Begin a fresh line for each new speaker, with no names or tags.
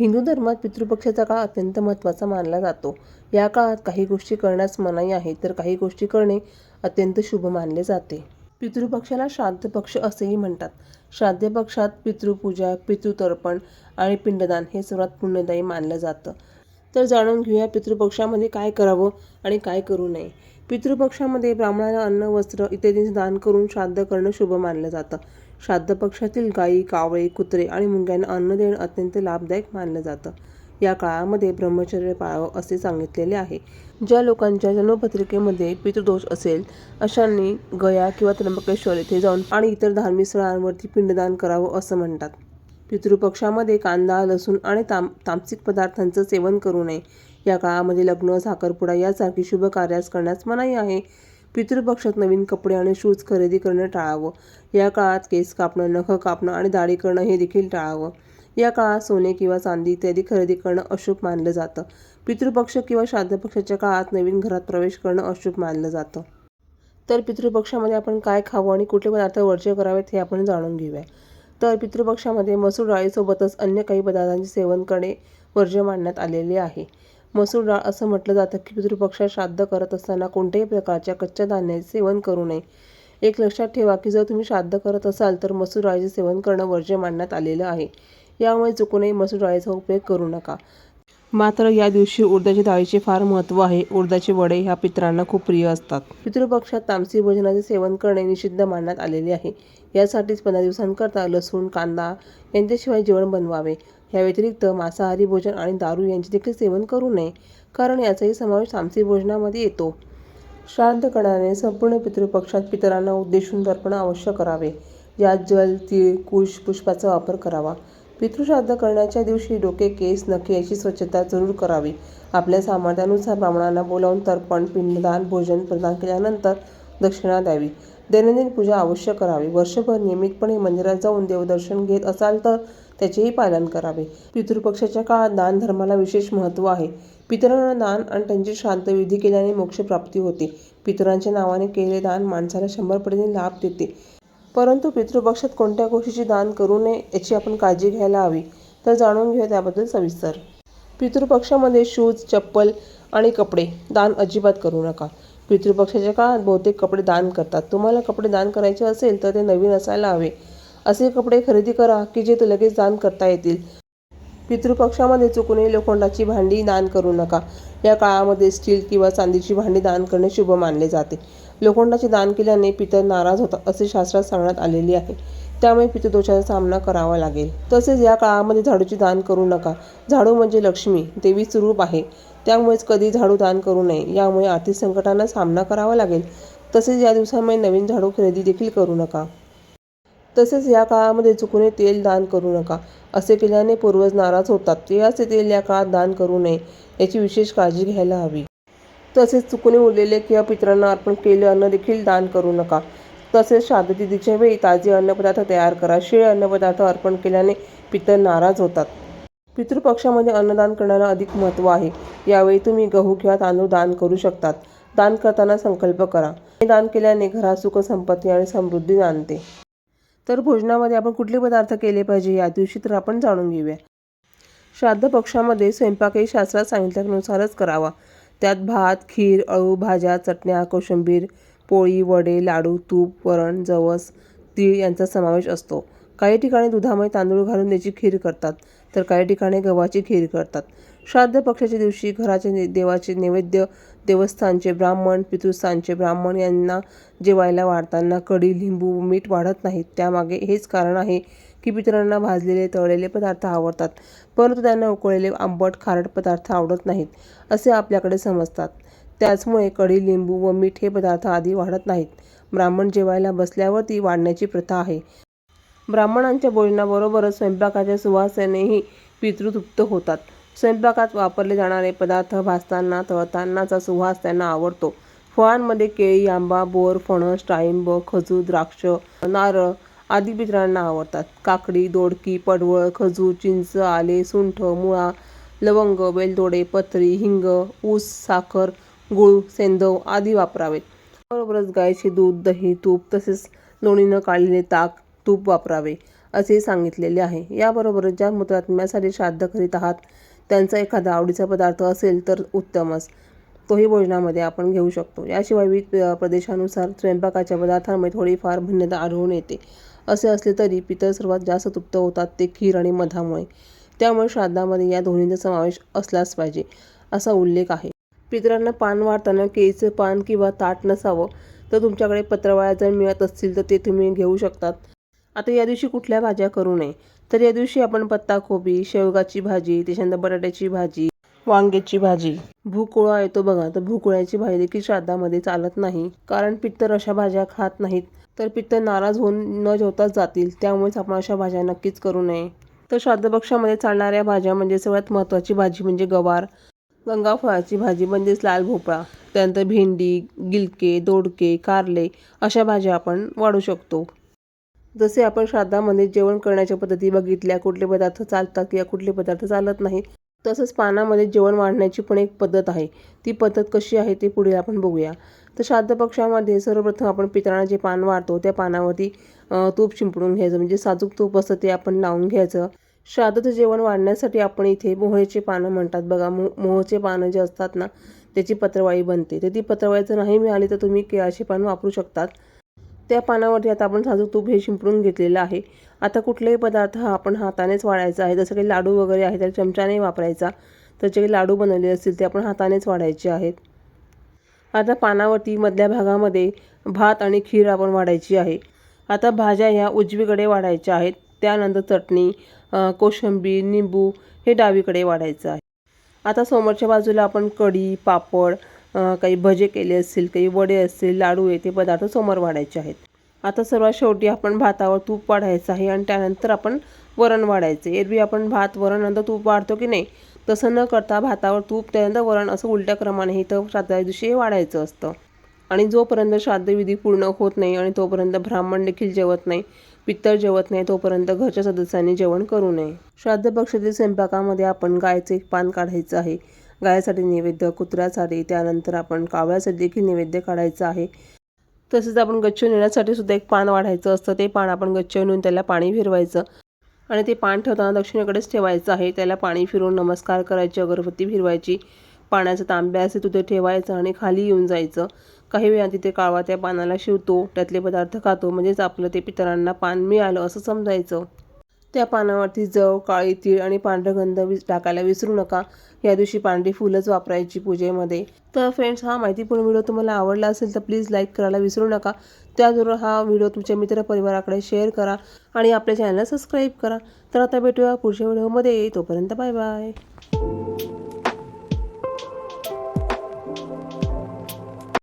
हिंदू धर्मात पितृपक्षाचा काळ अत्यंत महत्त्वाचा मानला जातो. या काळात काही गोष्टी करण्यास मनाई आहे तर काही गोष्टी करणे अत्यंत शुभ मानले जाते. पितृपक्षाला श्राद्ध पक्ष असेही म्हणतात. श्राद्ध पक्षात पितृपूजा, पितृतर्पण आणि पिंडदान हे सर्वात पुण्यदायी मानलं जातं. तर जाणून घेऊया पितृपक्षामध्ये काय करावं आणि काय करू नये. पितृपक्षामध्ये ब्राह्मणाला अन्न, वस्त्र इत्यादींचे दान करून श्राद्ध करणं शुभ मानलं जातं. श्राद्ध पक्षातील गायी, कावळे, कुत्रे आणि मुंग्यांना अन्न देणं अत्यंत लाभदायक मानलं जातं. या काळामध्ये ब्रह्मचर्य पाळावं असे सांगितलेले आहे. ज्या लोकांच्या जन्मपत्रिकेमध्ये पितृदोष असेल अशांनी गया किंवा त्र्यंबकेश्वर येथे जाऊन आणि इतर धार्मिक स्थळांवरती पिंडदान करावं असं म्हणतात. पितृपक्षामध्ये कांदा, लसूण आणि ताम तामसिक पदार्थांचं सेवन करू नये. या काळामध्ये लग्न, साखरपुडा यासारखी शुभ कार्यास करण्यास मनाई आहे. पितृपक्षात नवीन कपडे आणि शूज खरेदी करणं टाळावं. या काळात केस कापणं, नखं कापणं आणि दाढी करणं हे देखील टाळावं. या काळात सोने किंवा चांदी इत्यादी खरेदी करणं अशुभ मानलं जातं. पितृपक्ष किंवा श्राद्धपक्षाच्या काळात नवीन घरात प्रवेश करणं अशुभ मानलं जातं. तर पितृपक्षामध्ये आपण काय खावं आणि कुठले पदार्थ वर्ज्य करावेत हे आपण जाणून घेऊया. तर पितृपक्षामध्ये मसूर डाळीसोबतच अन्य काही पदार्थांचे सेवन करणे वर्ज्य मानण्यात आलेले आहे. मसूर डाळ असं म्हटलं जातं की पितृपक्षात श्राद्ध करत असताना कोणत्याही प्रकारच्या कच्च्या धान्याचे सेवन करू नये. एक लक्षात ठेवा की जर तुम्ही श्राद्ध करत असाल तर मसूर डाळीचे सेवन करणं वर्ज्य मानण्यात आलेलं आहे. यामुळे चुकूनही मसूर डाळीचा उपयोग करू नका. मात्र या दिवशी उडदाच्या डाळीचे फार महत्त्व आहे. उडदाचे वडे ह्या पितरांना खूप प्रिय असतात. पितृपक्षात तामसी भोजनाचे सेवन करणे निषिद्ध मानण्यात आलेले आहे. यासाठीच पंधरा दिवसांकरता लसूण, कांदा यांच्याशिवाय जेवण बनवावे. या व्यतिरिक्त मांसाहारी भोजन आणि दारू यांचे देखील सेवन करू नये. कारण याचाही समावेश तामसिक भोजनामध्ये येतो. श्राद्ध करणाऱ्याने संपूर्ण पितृपक्षात पितरांना उद्देशून तर्पण अवश्य करावे. यात जल, तीळ, कुश, पुष्पाचा वापर करावा. पितृश्राद्ध करण्याच्या दिवशी डोके, केस, नखे याची स्वच्छता जरूर करावी. आपल्या सामर्थ्यानुसार ब्राह्मणांना बोलावून तर्पण, पिंडदान, भोजन प्रदान केल्यानंतर दक्षिणा द्यावी. दैनंदिन पूजा अवश्य करावी. वर्षभर नियमितपणे मंदिरात जाऊन देवदर्शन घेत असाल तर त्याचेही पालन करावे. पितृपक्षाच्या काळात दानधर्माला विशेष महत्त्व आहे. पितरांना दान आणि त्यांची शांत विधी केल्याने मोक्षप्राप्ती होते. पितरांच्या नावाने केलेले दान माणसाला शंभर पटीने लाभ देते. परंतु पितृपक्षात कोणत्या गोष्टीचे दान करू नये याची आपण काळजी घ्यायला हवी. तर जाणून घेऊया त्याबद्दल सविस्तर. पितृपक्षामध्ये शूज, चप्पल आणि कपडे दान अजिबात करू नका. पितृपक्षाच्या काळात बहुतेक कपडे दान करतात. तुम्हाला कपडे दान करायचे असेल तर ते नवीन असायला हवे. असे कपडे खरेदी करा की जे लगेच दान करता येतील. पितृपक्षामध्ये चुकूनही लोखंडाची भांडी दान करू नका. या काळामध्ये स्टील किंवा चांदीची भांडी दान करणे शुभ मानले जाते. लोखंडाचे दान केल्याने पितर नाराज होतात असे शास्त्रात सांगण्यात आलेले आहे. त्यामुळे पितृदोषाचा सामना करावा लागेल. तसेच या काळामध्ये झाडूचे दान करू नका. झाडू म्हणजे लक्ष्मी, देवीचं रूप आहे. त्यामुळेच कधी झाडू दान करू नये. यामुळे आर्थिक संकटांना सामना करावा लागेल. तसेच या दिवसांमध्ये नवीन झाडू खरेदी देखील करू नका. तसेच या काळामध्ये चुकूने तेल दान करू नका. असे केल्याने पूर्वज नाराज होतात. तिळाचे तेल या काळात दान करू नये याची विशेष काळजी घ्यायला हवी. तसेच चुकूने उरलेले किंवा पितरांना अर्पण केले अन्न देखील दान करू नका. तसेच श्राद्धतिथीच्या वेळी ताजे अन्नपदार्थ तयार करा. शिळे अन्नपदार्थ अर्पण केल्याने पितर नाराज होतात. पितृपक्षामध्ये अन्नदान करण्याला अधिक महत्त्व आहे. यावेळी तुम्ही गहू किंवा तांदूळ दान करू शकतात. दान करताना संकल्प करा. हे दान केल्याने घरात सुख, संपत्ती आणि समृद्धी नांदते. तर भोजनामध्ये आपण कुठले पदार्थ केले पाहिजे या दिवशी तर आपण जाणून घेऊया. श्राद्ध पक्षामध्ये स्वयंपाकही शास्त्रात सांगितल्यानुसारच करावा. त्यात भात, खीर, अळू, भाज्या, चटण्या, कोशिंबीर, पोळी, वडे, लाडू, तूप, वरण, जवस, तीळ यांचा समावेश असतो. काही ठिकाणी दुधामध्ये तांदूळ घालून त्याची खीर करतात तर काही ठिकाणी गव्हाची खीर करतात. श्राद्ध पक्षाच्या दिवशी घराचे देवाचे नैवेद्य देवस्थानचे ब्राह्मण, पितृस्थानचे ब्राह्मण यांना जेवायला वाढताना कढी, लिंबू मीठ वाढत नाहीत. त्यामागे हेच कारण आहे की पितरांना भाजलेले, तळलेले पदार्थ आवडतात परंतु त्यांना उकळलेले, आंबट, खारट पदार्थ आवडत नाहीत असे आपल्याकडे समजतात. त्याचमुळे कढी, लिंबू व मीठ हे पदार्थ आधी वाढत नाहीत. ब्राह्मण जेवायला बसल्यावर ती वाढण्याची प्रथा आहे. ब्राह्मणांच्या भोजनाबरोबरच स्वयंपाकाच्या सुवासेनेही पितृतृप्त होतात. स्वयंपाकात वापरले जाणारे पदार्थ भाजताना, तळतानाचा सुवास त्यांना आवडतो. फळांमध्ये केळी, आंबा, बोर, फणस, डाळिंब, खजूर, द्राक्ष, नारळ आदी पितरांना आवडतात. काकडी, दोडकी, पडवळ, खजूर, चिंच, आले, सुंठ, मुळा, लवंग, वेलदोडे, पत्री, हिंग, ऊस, साखर, गूळ, सेंधव आदी वापरावेत. बरोबरच गायचे दूध, दही, तूप तसेच लोणीनं काढलेले ताक, तूप वापरावे. असे सांगितलेले आहे याबरोबरच ज्या मृतात्म्यासाठी श्राद्ध करीत आहात त्यांचा एखादा आवडीचा पदार्थ असेल तर उत्तमच. तोही भोजनामध्ये आपण घेऊ शकतो. याशिवाय विविध प्रदेशानुसार स्वयंपाकाच्या पदार्थांमध्ये थोडीफार भिन्नता आढळून येते. असे असले तरी पितर सर्वात जास्त तृप्त होतात ते खीर आणि मधामुळे. त्यामुळे श्राद्धामध्ये या दोन्हींचा समावेश असलाच पाहिजे असा उल्लेख आहे. पितरांना पान वाढताना केळीचं पान किंवा ताट नसावं तर तुमच्याकडे पत्रवाळ्या जर मिळत असतील तर ते तुम्ही घेऊ शकतात. आता या दिवशी कुठल्या भाज्या करू नये? तर या दिवशी आपण पत्ताकोबी शेवगाची भाजी त्याच्यानंतर बटाट्याची भाजी वांग्याची भाजी. भूकुळा येतो बघा तर भूकुळ्याची भाजी देखील श्राद्धामध्ये चालत नाही. कारण पित्तर अशा भाज्या खात नाहीत. तर पित्त नाराज होऊन न जेवताच जातील. त्यामुळेच आपण अशा भाज्या नक्कीच करू नये. तर श्राद्धपक्षामध्ये चालणाऱ्या भाज्या म्हणजे सगळ्यात महत्त्वाची भाजी म्हणजे गवार गंगाफळाची भाजी म्हणजेच लाल भोपळा त्यानंतर भेंडी गिलके दोडके कारले अशा भाज्या आपण वाढू शकतो. जसे आपण श्राद्धामध्ये जेवण करण्याच्या पद्धती बघितल्या कुठले पदार्थ चालतात किंवा कुठले पदार्थ चालत नाही तसंच पानामध्ये जेवण वाढण्याची पण एक पद्धत आहे. ती पद्धत कशी आहे ते पुढे आपण बघूया. तर श्राद्ध पक्षामध्ये सर्वप्रथम आपण पितळाला जे पान वाढतो त्या पानावरती तूप शिंपडून घ्यायचं म्हणजे साजूक तूप असतं ते आपण लावून घ्यायचं. श्राद्धाचं जेवण वाढण्यासाठी आपण इथे मोहळेचे पानं म्हणतात बघा. मो मोहचे पानं जे असतात ना त्याची पत्रवाळी बनते. तर ती पत्रवाळी जर नाही मिळाली तर तुम्ही केळाचे पान वापरू शकतात. त्या पानावरती आता आपण साजूक तूप हे शिंपडून घेतलेलं आहे. आता कुठलाही पदार्थ हा आपण हातानेच वाढायचा आहे. जसं काही लाडू वगैरे आहे तर चमच्याने वापरायचा. तर जे काही लाडू बनवले असतील ते आपण हातानेच वाढायचे आहेत. आता पानावरती मधल्या भागामध्ये भात आणि खीर आपण वाढायची आहे. आता भाज्या ह्या उजवीकडे वाढायच्या आहेत. त्यानंतर चटणी कोशिंबीर निंबू हे डावीकडे वाढायचं आहे. आता समोरच्या बाजूला आपण कढी पापड काही भजे केले असतील काही वडे असतील लाडू आहे ते पदार्थ समोर वाढायचे आहेत. आता सर्वात शेवटी आपण भातावर तूप वाढायचं आहे आणि त्यानंतर आपण वरण वाढायचे एरवी आपण भात वरण नंतर तूप वाढतो की नाही तसं न करता भातावर तूप त्यानंतर वरण असं उलट्या क्रमाने हे तर श्राद्धाच्या दिवशी हे वाढायचं असतं. आणि जोपर्यंत श्राद्धविधी पूर्ण होत नाही आणि तोपर्यंत ब्राह्मण देखील जेवत नाही पित्तर जेवत नाही तोपर्यंत घरच्या सदस्यांनी जेवण करू नये. श्राद्ध पक्षातील स्वयंपाकामध्ये आपण गायचं एक पान काढायचं आहे. गायासाठी नैवेद्य कुत्र्यासाठी त्यानंतर आपण कावळ्यासाठी देखील नैवेद्य काढायचं आहे. तसेच आपण गच्छ नेण्यासाठी सुद्धा एक पान वाढायचं असतं. ते पान आपण गच्छ नेऊन त्याला पाणी फिरवायचं आणि ते पान ठेवताना दक्षिणेकडेच ठेवायचं आहे. त्याला पाणी फिरवून नमस्कार करायची अगरबत्ती फिरवायची पाण्याचं तांब्या असे तिथे ठेवायचं आणि खाली येऊन जायचं. काही वेळा तिथे काळवा त्या पानाला शिवतो त्यातले पदार्थ खातो म्हणजेच आपलं ते पितरांना पान मिळालं असं समजायचं. त्या पानावरती जव काळी तीळ आणि पांढरगंध विस टाकायला विसरू नका. या दिवशी पांढरी फुलंच वापरायची पूजेमध्ये. तर फ्रेंड्स हा माहितीपूर्ण व्हिडिओ तुम्हाला आवडला असेल तर प्लीज लाईक करायला विसरू नका. त्याचबरोबर हा व्हिडिओ तुमच्या मित्रपरिवाराकडे शेअर करा आणि आपल्या चॅनलला सबस्क्राईब करा. तर आता भेटूया पुढच्या व्हिडिओमध्ये. तोपर्यंत बाय बाय.